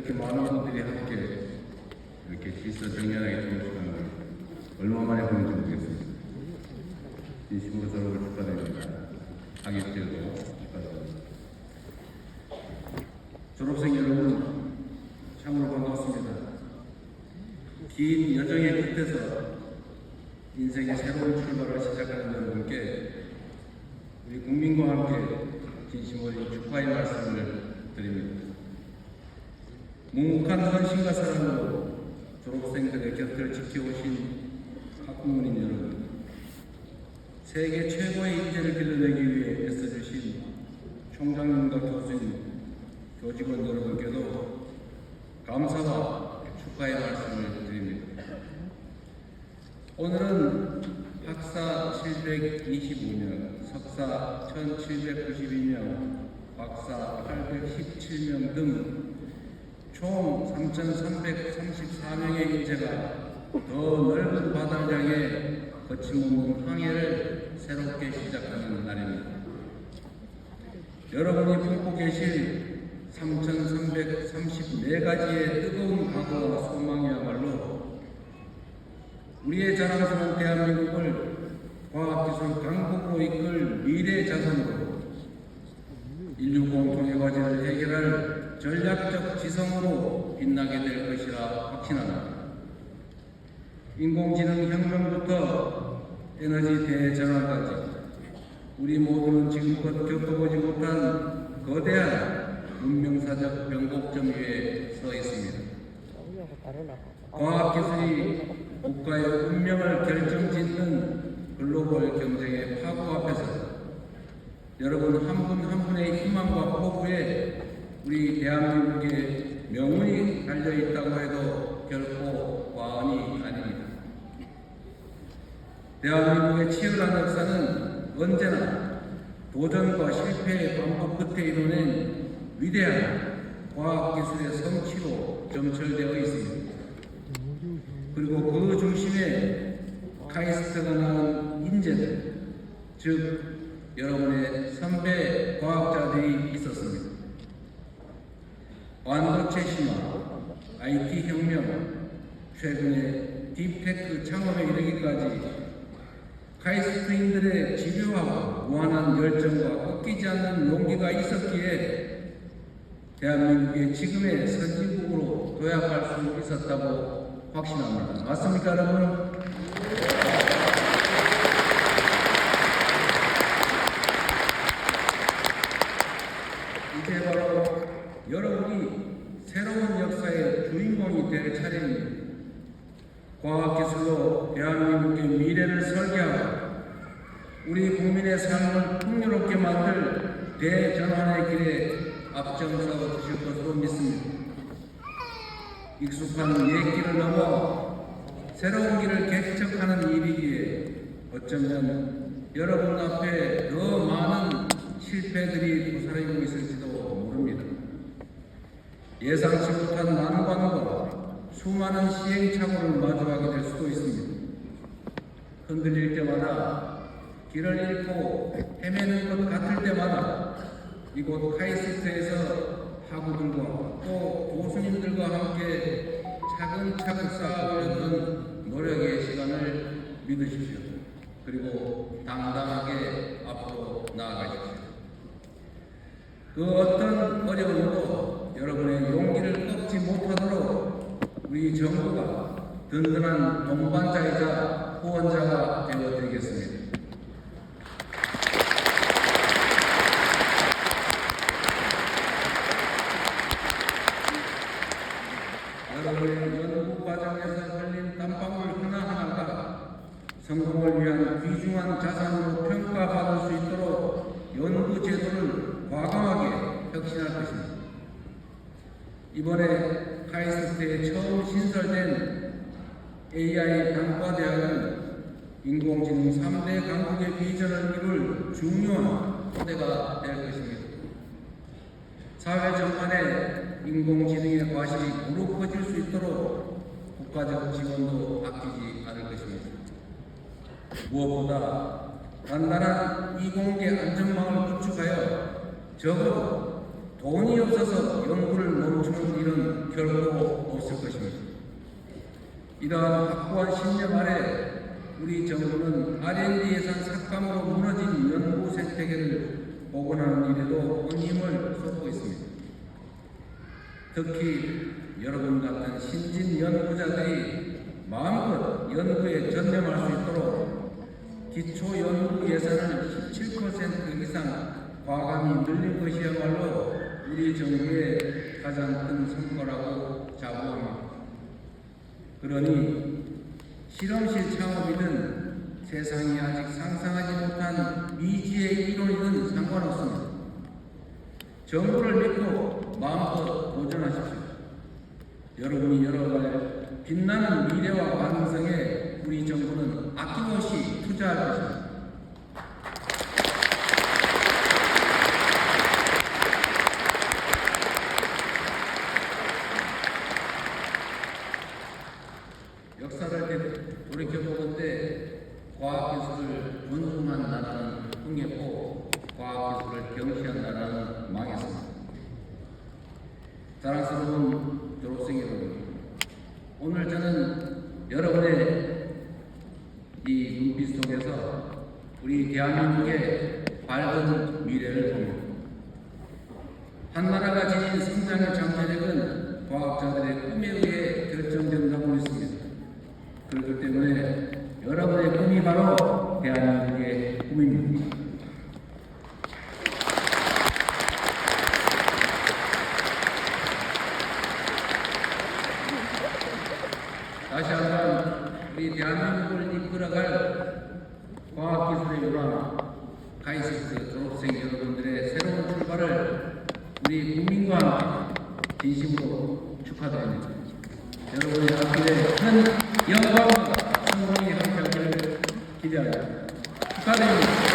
이렇게 많은 분들이 함께 이렇게 질서 정연하게 좋은 시간을 얼마 만에 보는지 모르겠습니다. 진심으로 서로를 축하드립니다. 하객들도 축하드립니다. 졸업생 여러분, 참으로 반갑습니다. 긴 여정의 끝에서 인생의 새로운 출발을 시작하는 여러분께 우리 국민과 함께 진심으로 축하의 말씀을 드립니다. 묵묵한 헌신과 사랑으로 졸업생들의 곁을 지켜오신 학부모님 여러분, 세계 최고의 인재를 길러내기 위해 애써주신 총장님과 교수님, 교직원 여러분께도 감사와 축하의 말씀을 드립니다. 오늘은 학사 725명, 석사 1792명, 박사 817명 등 총 3,334명의 인재가 더 넓은 바다를 향해 거침없는 항해를 새롭게 시작하는 날입니다. 여러분이 품고 계실 3,334가지의 뜨거운 각오와 소망이야말로 우리의 자랑스러운 대한민국을 과학기술 강국으로 이끌 미래 자산으로 인류 공통의 과제를 해결할 지성으로 빛나게 될 것이라 확신합니다. 인공지능 혁명부터 에너지 대전환까지 우리 모두는 지금껏 겪어보지 못한 거대한 문명사적 변곡점 위에 서 있습니다. 과학기술이 국가의 운명을 결정짓는 글로벌 경쟁의 파고 앞에서 여러분 한 분한 분의 희망과 포부에 우리 대한민국의 명운이 달려 있다고 해도 결코 과언이 아닙니다. 대한민국의 치열한 역사는 언제나 도전과 실패의 반복 끝에 이뤄낸 위대한 과학기술의 성취로 점철되어 있습니다. 그리고 그 중심에 카이스트가 낳은 인재들, 즉 여러분의 선배 과학자들이 있었습니다. 반도체 신화, IT 혁명, 최근에 딥테크 창업에 이르기까지 카이스트인들의 집요하고 무한한 열정과 꺾이지 않는 용기가 있었기에 대한민국의 지금의 선진국으로 도약할 수 있었다고 확신합니다. 맞습니까, 여러분? 이제 바로 여러분이 새로운 역사의 주인공이 될 차례입니다. 과학기술로 대한민국의 미래를 설계하고 우리 국민의 삶을 풍요롭게 만들 대전환의 길에 앞장서 주실 것으로 믿습니다. 익숙한 옛 길을 넘어 새로운 길을 개척하는 일이기에 어쩌면 여러분 앞에 더 많은 실패들이 도사리고 있을지도 모릅니다. 예상치 못한 수많은 시행착오를 마주하게 될 수도 있습니다. 흔들릴 때마다 길을 잃고 헤매는 것 같을 때마다 이곳 카이스트에서 학우들과 또 교수님들과 함께 차근차근 쌓아오려던 노력의 시간을 믿으십시오. 그리고 당당하게 앞으로 나아가십시오. 그 어떤 어려움도 여러분의 용기를 꺾지 못하도록 우리 정부가 든든한 동반자이자 후원자가 되어드리겠습니다. 여러분의 연구 과정에서 흘린 땀방울 하나하나가 성공을 위한 귀중한 자산으로 평가받을 수 있도록 연구 제도를 과감하게 혁신할 것입니다. 이번에 카이스트에 처음 신설된 AI 단과대학은 인공지능 3대 강국의 비전을 이룰 중요한 토대가 될 것입니다. 사회 전반에 인공지능의 과실이 무릎 퍼질 수 있도록 국가적 지원도 아끼지 않을 것입니다. 무엇보다 단단한 이공계 안전망을 구축하여 적어도 돈이 없어서 연구를 멈추는 일은 결코 없을 것입니다. 이러한 확고한 신념 아래 우리 정부는 R&D 예산 삭감으로 무너진 연구 생태계를 복원하는 일에도 온 힘을 쏟고 있습니다. 특히 여러분 같은 신진 연구자들이 마음껏 연구에 전념할 수 있도록 기초 연구 예산을 17% 이상 과감히 늘린 것이야말로 우리 정부의 가장 큰 성과라고 자부합니다. 그러니 실험실 창업이든 세상이 아직 상상하지 못한 미지의 이론이든 상관없습니다. 정부를 믿고 마음껏 도전하십시오. 여러분이 열어갈 빛나는 미래와 가능성에 우리 정부는 아낌없이 투자할 것입니다. 역사를 돌이켜보건 때 과학기술을 존중한 나라는 흥했고 과학기술을 경시한 나라는 망했습니다. 사랑스러운 졸업생 여러분, 오늘 저는 여러분의 이 눈빛 속에서 우리 대한민국의 밝은 미래를 봅니다. 한 나라가 지닌 성장의 잠재력은 과학자들의 꿈에 의해 결정된다고 믿습니다. 그렇기 때문에 여러분의 꿈이 바로 대한민국의 꿈입니다. 다시 한번 우리 대한민국을 이끌어갈 과학기술의 요람 가이스트 졸업생 여러분들의 새로운 출발을 우리 국민과 진심으로 축하드립니다. 여러분의 앞길에 큰 영광과 성공이 함께하기를 기대합니다. 축하드립니다.